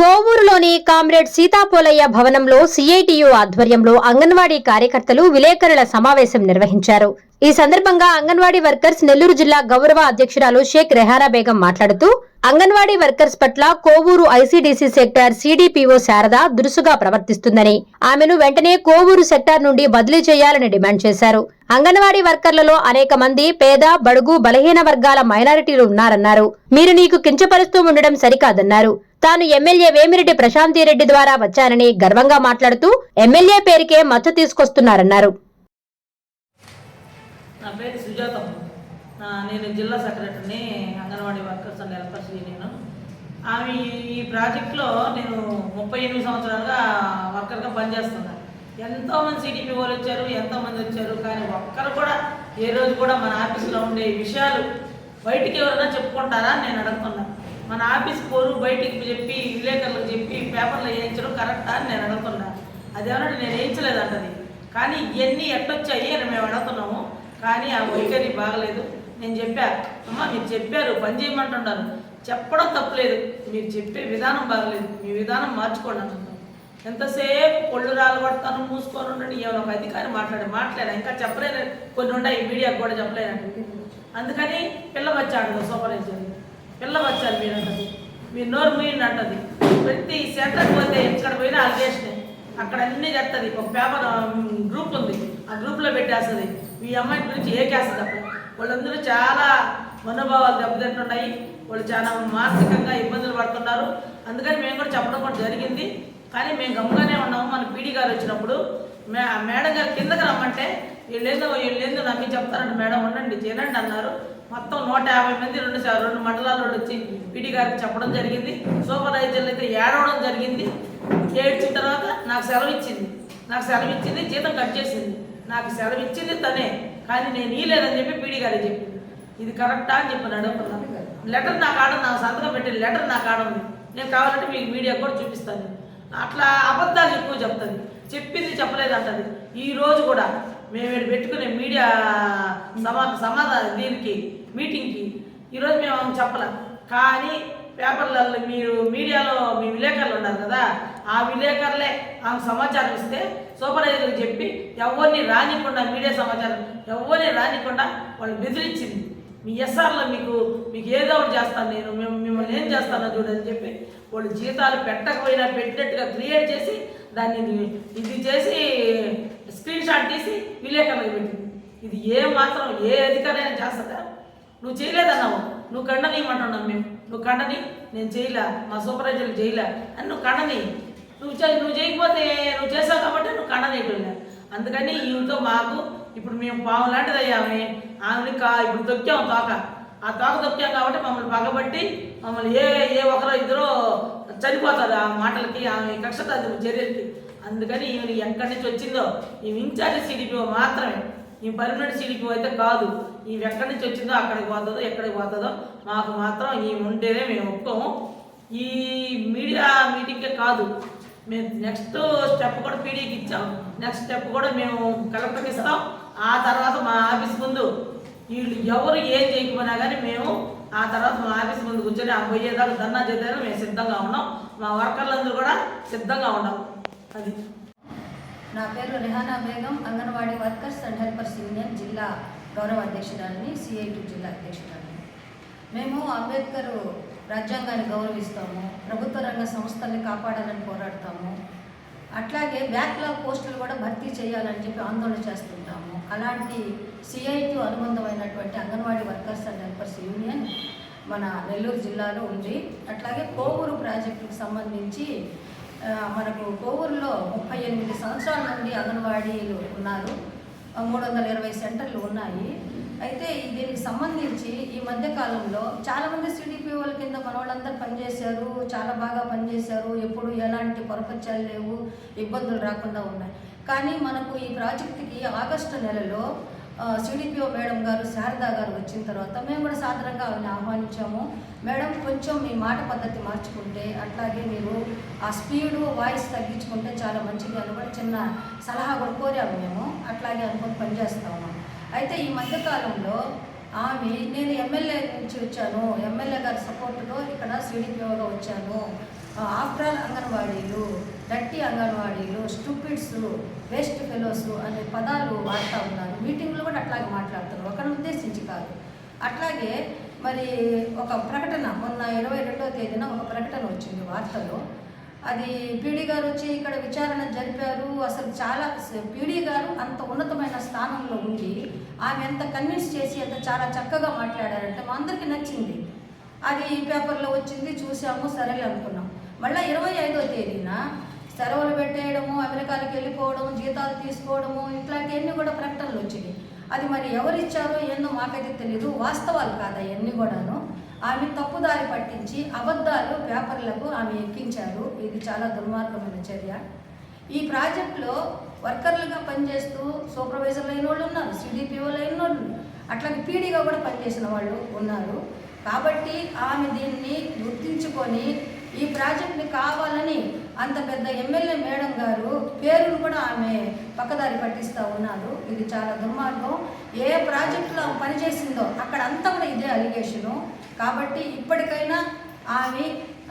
కోవూరులోని comrade సీతాపోలయ్య భవనంలో CITU ఆధ్వర్యంలో అంగన్వాడీ కార్యకర్తలు విలేకరుల సమావేశం నిర్వహించారు. ఈ సందర్భంగా అంగన్వాడీ వర్కర్స్ నెల్లూరు జిల్లా గౌరవ అధ్యక్షురాలు షేక్ రెహారా బేగం మాట్లాడుతూ అంగన్వాడీ వర్కర్స్ పట్ల Kovur ICDC sector CDPO Sharada దురుసుగా ప్రవర్తిస్తుందని ఆమెను వెంటనే కోవూరు సెక్టార్ నుండి బదిలీ చేయాలని డిమాండ్ చేశారు. అంగన్వాడీ వర్కర్లలో అనేక మంది పేద బడుగు బలహీన వర్గాల మైనారిటీలు ఉన్నారన్నారు. మీరు నీకు కించపరుస్తూ ఉండడం సరికాదన్నారు. తాను ఎమ్మెల్యే వేమిరెడ్డి ప్రశాంతిరెడ్డి ద్వారా వచ్చానని గర్వంగా మాట్లాడుతూ ఎమ్మెల్యే పేరుకే మచ్చ తీసుకొస్తున్నారన్నారు. నా పేరు సుజాతం. నేను జిల్లా సెక్రటరీని anganwadi workers and helpers union. ఆమె ఈ- ప్రాజెక్ట్లో నేను ముప్పై ఎనిమిది సంవత్సరాలుగా వర్కర్గా పనిచేస్తున్నాను ఎంతోమంది సిడిపి వాళ్ళు వచ్చారు ఎంతోమంది వచ్చారు కానీ ఒక్కరు కూడా ఏ రోజు కూడా మన ఆఫీస్లో ఉండే విషయాలు బయటికి ఎవరైనా చెప్పుకుంటారా నేను అడుగుతున్నాను మన ఆఫీస్ పోరు బయటికి చెప్పి విలేకరులకు చెప్పి పేపర్లో వేయించడం కరెక్టా అని నేను అడుగుతున్నా. అదేమన్నా నేను వేయించలేదంటది. కానీ ఇవన్నీ ఎట్టొచ్చాయి అని మేము అడుగుతున్నాము. కానీ ఆ వైఖరి బాగలేదు. నేను చెప్పా అమ్మ మీరు చెప్పారు పని చేయమంటున్నారు. చెప్పడం తప్పులేదు. మీరు చెప్పే విధానం బాగలేదు. మీ విధానం మార్చుకోండి అంటున్నాను ఎంతసేపు కొళ్ళు రాళ్ళు పడతాను మూసుకొని ఉండండి ఏమైనా ఒక అధికారి మాట్లాడే మాట్లాడా. ఇంకా చెప్పలేను. కొన్ని ఉన్నాయి మీడియాకు కూడా చెప్పలేనండి అందుకని పిల్ల వచ్చాడు సూపర్వైజర్. పిల్లవచ్చారు మీరు అంటది మీరు నోరు మీయండి అంటది ప్రతి సెంటర్కి పోతే ఎక్కడ పోయినా అలిగేషన్ అక్కడ అన్నీ చెప్తుంది. ఒక పేపర్ గ్రూప్ ఉంది. ఆ గ్రూప్లో పెట్టేస్తుంది. మీ అమ్మాయి గురించి ఏకేస్తుంది అక్కడ. వాళ్ళందరూ చాలా మనోభావాలు దెబ్బతింటున్నాయి. వాళ్ళు చాలా మానసికంగా ఇబ్బందులు పడుతున్నారు. అందుకని మేము కూడా చెప్పడం కూడా జరిగింది. కానీ మేము గమ్ముగానే ఉన్నాము. మన పీడీ గారు వచ్చినప్పుడు మే మేడం గారు కిందకి రమ్మంటే వీళ్ళేందో వీళ్ళేందో నమ్మి చెప్తారంటే. మేడం ఉండండి చేయండి అన్నారు. మొత్తం నూట యాభై మంది రెండు రెండు మండలాల్లో వచ్చి పీడీ గారికి చెప్పడం జరిగింది. సూపర్వైజర్లు అయితే ఏడవడం జరిగింది. ఏడ్చిన తర్వాత నాకు సెలవు ఇచ్చింది నాకు సెలవు ఇచ్చింది జీతం కట్ చేసింది. నాకు సెలవు ఇచ్చింది తనే. కానీ నేను ఇయ్యలేదని చెప్పి పీడీ గారికి చెప్పింది ఇది కరెక్టా అని చెప్పి అడుగుతున్నాను లెటర్ నాకు ఆడ నాకు సంతకం పెట్టిన లెటర్ నాకు కాడ ఉంది. నేను కావాలంటే మీకు మీడియా కూడా చూపిస్తాను. అట్లా అబద్ధాలు ఎక్కువ చెప్తుంది చెప్పింది చెప్పలేదు అంటది. ఈ రోజు కూడా మేము పెట్టుకునే మీడియా సమా సమాధానం దీనికి మీటింగ్కి. ఈరోజు మేము ఆమె చెప్పలే. కానీ పేపర్లలో మీరు మీడియాలో మీ విలేకరులు ఉన్నారు కదా ఆ విలేకరులే ఆమె సమాచారం ఇస్తే సూపర్వైజర్కి చెప్పి ఎవరిని రానికుండా మీడియా సమాచారం ఎవరిని రానికుండా వాళ్ళు బెదిరించింది. మీ ఎస్ఆర్లో మీకు మీకు ఏదో ఒకటి చేస్తాను నేను మేము మిమ్మల్ని ఏం చేస్తానో చూడని చెప్పి వాళ్ళు జీతాలు పెట్టకపోయినా పెట్టినట్టుగా క్రియేట్ చేసి దాన్ని ఇది చేసి స్క్రీన్ షాట్ తీసి విలేకరులకు పెట్టింది. ఇది ఏ మాత్రం ఏ అధికారైనా చేస్తుందా? నువ్వు చేయలేదన్నావు. నువ్వు కండనీయమంటున్నావు మేము? నువ్వు కండని నేను చేయలే. మా సూపర్వైజర్లు చేయలే. అని నువ్వు కండని నువ్వు చే నువ్వు చేయకపోతే నువ్వు చేసావు కాబట్టి నువ్వు కండనీయటంలే అందుకని ఈమెతో మాకు ఇప్పుడు మేము పాము లాంటిది అయ్యామే ఆమెని కా ఇప్పుడు తొక్కాము తోక. ఆ తోక తొక్కాం కాబట్టి మమ్మల్ని పగబట్టి మమ్మల్ని ఏ ఏ ఒకరో ఇద్దరో చనిపోతారు ఆ మాటలకి ఆమె కక్షత చర్యలకి. అందుకని ఈమె ఎక్కడి నుంచి వచ్చిందో? ఈ ఇన్ఛార్జ్ సిడిపిఓ మాత్రమే. ఈ పర్మనెంట్ సిడిపిఓ అయితే కాదు. ఇవి ఎక్కడి నుంచి వచ్చిందో అక్కడికి పోతుందో ఎక్కడికి పోతుందో మాకు మాత్రం ఈ ఉంటేనే మేము ఒప్పుకోము. ఈ మీడియా మీటింగే కాదు. మేము నెక్స్ట్ స్టెప్ కూడా పీడీకి ఇచ్చాం. నెక్స్ట్ స్టెప్ కూడా మేము కలెక్టర్కి ఇస్తాం. ఆ తర్వాత మా ఆఫీస్ ముందు వీళ్ళు ఎవరు ఏం చేయకపోయినా కానీ మేము ఆ తర్వాత మా ఆఫీస్ ముందు కూర్చొని ఆ పోయేదాకా ధర్నా చేద్దామని మేము సిద్ధంగా ఉన్నాం. మా వర్కర్లందరూ కూడా సిద్ధంగా ఉన్నాం. అది. నా పేరు Rehana Begum anganwadi workers and helpers union జిల్లా. గౌరవ అధ్యక్షురాలని సిఐటి జిల్లా అధ్యక్షురాలని. మేము అంబేద్కర్ రాజ్యాంగాన్ని గౌరవిస్తాము ప్రభుత్వ రంగ సంస్థల్ని కాపాడాలని పోరాడతాము. అట్లాగే బ్యాక్లాగ్ పోస్టులు కూడా భర్తీ చేయాలని చెప్పి ఆందోళన చేస్తుంటాము. అలాంటి CIT అనుబంధమైనటువంటి anganwadi workers and helpers union మన నెల్లూరు జిల్లాలో ఉంది. అట్లాగే కోవూరు ప్రాజెక్టుకు సంబంధించి మనకు కోవూరులో ముప్పై ఎనిమిది సంవత్సరాల నుండి అంగన్వాడీలు ఉన్నారు. మూడు వందల ఇరవై సెంటర్లు ఉన్నాయి. అయితే దీనికి సంబంధించి ఈ మధ్య కాలంలో చాలామంది సిడిపిఓల కింద మన వాళ్ళందరూ పనిచేశారు చాలా బాగా పనిచేశారు. ఎప్పుడు ఎలాంటి పొరపచ్చాలు లేవు ఇబ్బందులు రాకుండా ఉన్నాయి. కానీ మనకు ఈ ప్రాజెక్టుకి ఆగస్టు నెలలో సిడిపిఓ మేడం గారు శారదా గారు వచ్చిన తర్వాత మేము కూడా సాధారణంగా ఆవిడని ఆహ్వానించాము. మేడం కొంచెం మీ మాట పద్ధతి మార్చుకుంటే అట్లాగే మీరు ఆ స్పీడు వాయిస్ తగ్గించుకుంటే చాలా మంచిది అని కూడా చిన్న సలహా కూడా కోరాము మేము. కానీ అనుకుని పనిచేస్తా ఉన్నాం అయితే ఈ మధ్యకాలంలో ఆమె నేను ఎమ్మెల్యే నుంచి వచ్చాను. ఎమ్మెల్యే గారి సపోర్టుతో ఇక్కడ సిడిపిఓగా వచ్చాను. ఆఫ్టర్ ఆఫ్టర్ అంగన్వాడీలు డట్టి అంగన్వాడీలు స్టూపిడ్స్ వేస్ట్ ఫెలోస్ అనే పదాలు వాడుతూ ఉన్నారు. మీటింగ్లో కూడా అట్లాగే మాట్లాడుతారు ఒకరిని ఉద్దేశించి కాదు. అట్లాగే మరి ఒక ప్రకటన మొన్న ఇరవై రెండవ తేదీన ఒక ప్రకటన వచ్చింది వార్తలో. అది పీడీ గారు వచ్చి ఇక్కడ విచారణ జరిపారు. అసలు చాలా పీడీ గారు అంత ఉన్నతమైన స్థానంలో ఉండి ఆమె ఎంత కన్విన్స్ చేసి అంత చాలా చక్కగా మాట్లాడారంటే మా అందరికీ నచ్చింది. అది పేపర్లో వచ్చింది చూసాము సరేలే అనుకున్నాం. మళ్ళీ ఇరవై ఐదో తేదీన సెలవులు పెట్టేయడము అమెరికాలకు వెళ్ళిపోవడం జీతాలు తీసుకోవడము ఇట్లాంటివన్నీ కూడా ప్రకటనలు వచ్చినాయి అది మరి ఎవరిచ్చారో ఏందో మాకైతే తెలియదు వాస్తవాలు కాదు అవన్నీ కూడాను. ఆమె తప్పుదారి పట్టించి అబద్ధాలు పేపర్లకు ఆమె ఎక్కించారు. ఇది చాలా దుర్మార్గమైన చర్య. ఈ ప్రాజెక్టులో వర్కర్లుగా పనిచేస్తూ సూపర్వైజర్లు అయిన వాళ్ళు ఉన్నారు సిడిపిఓలు అయిన వాళ్ళు. అట్లాగే పీడీగా కూడా పనిచేసిన వాళ్ళు ఉన్నారు. కాబట్టి ఆమె దీన్ని గుర్తించుకొని ఈ ప్రాజెక్ట్ని కావాలని అంత పెద్ద ఎమ్మెల్యే మేడం గారు కూడా ఆమె పక్కదారి పట్టిస్తూ ఉన్నారు ఇది చాలా దుర్మార్గం. ఏ ప్రాజెక్టులో ఆమె పనిచేసిందో అక్కడ అంతా కూడా ఇదే అలిగేషను. కాబట్టి ఇప్పటికైనా ఆమె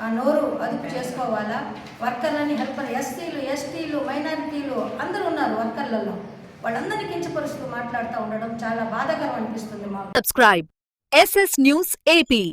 ఆ నోరు అదుపు చేసుకోవాలా? వర్కర్లని హెల్పర్ ఎస్సీలు ఎస్టీలు మైనారిటీలు అందరూ ఉన్నారు వర్కర్లలో. వాళ్ళందరినీ కించపరుస్తూ మాట్లాడుతూ ఉండడం చాలా బాధాకరం అనిపిస్తుంది మాకు. Subscribe SS news AP